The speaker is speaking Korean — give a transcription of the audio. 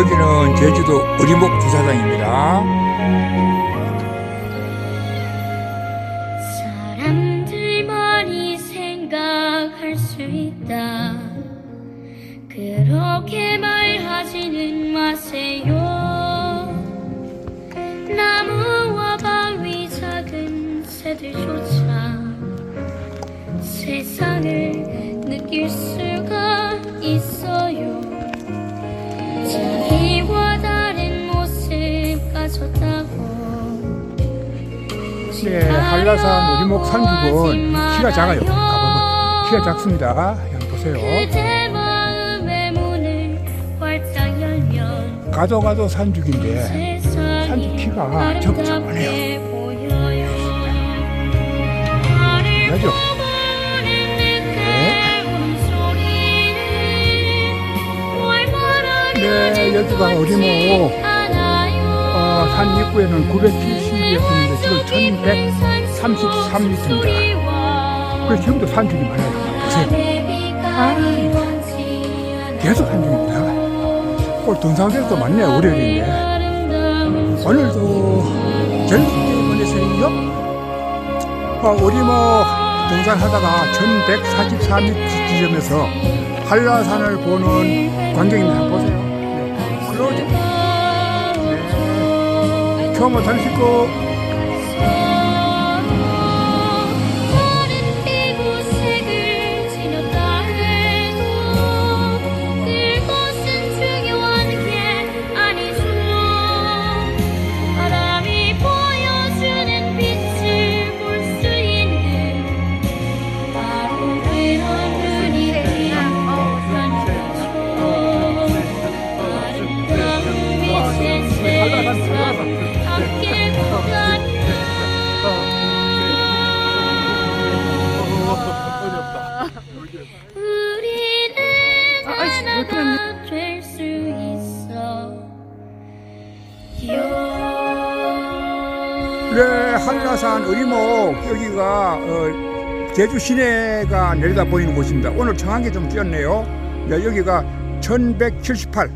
여기는 제주도 어리목 주차장입니다. 사람들만이 생각할 수 있다. 그렇게 말하지는 마세요. 세상을 느낄 수가 있어요. 자기와 다른 모습 가졌다고. 네, 한라산 어리목 산죽은 키가 작아요. 가보면 키가 작습니다. 한번 보세요. 가도 가도 산죽인데 산지 키가 보여요. 네, 여기가 어리목 어, 산 입구에는 970이었는데 지금 1133m입니다. 그래서 지금도 산죽이 많아요. 보세요. 계속 산중입니다. 오늘 등산객도 많네, 월요일인데. 오늘도 전국대원에서요, 어, 어리목 등산하다가 1144m 지점에서 한라산을 보는 광경입니다. 보세요. 네. 클로즈. 네. 처음으로 다니시고, 네, 한라산 어리목 여기가 어, 제주 시내가 내려다 보이는 곳입니다. 오늘 청한 게 좀 뛰었네요. 네, 여기가 1178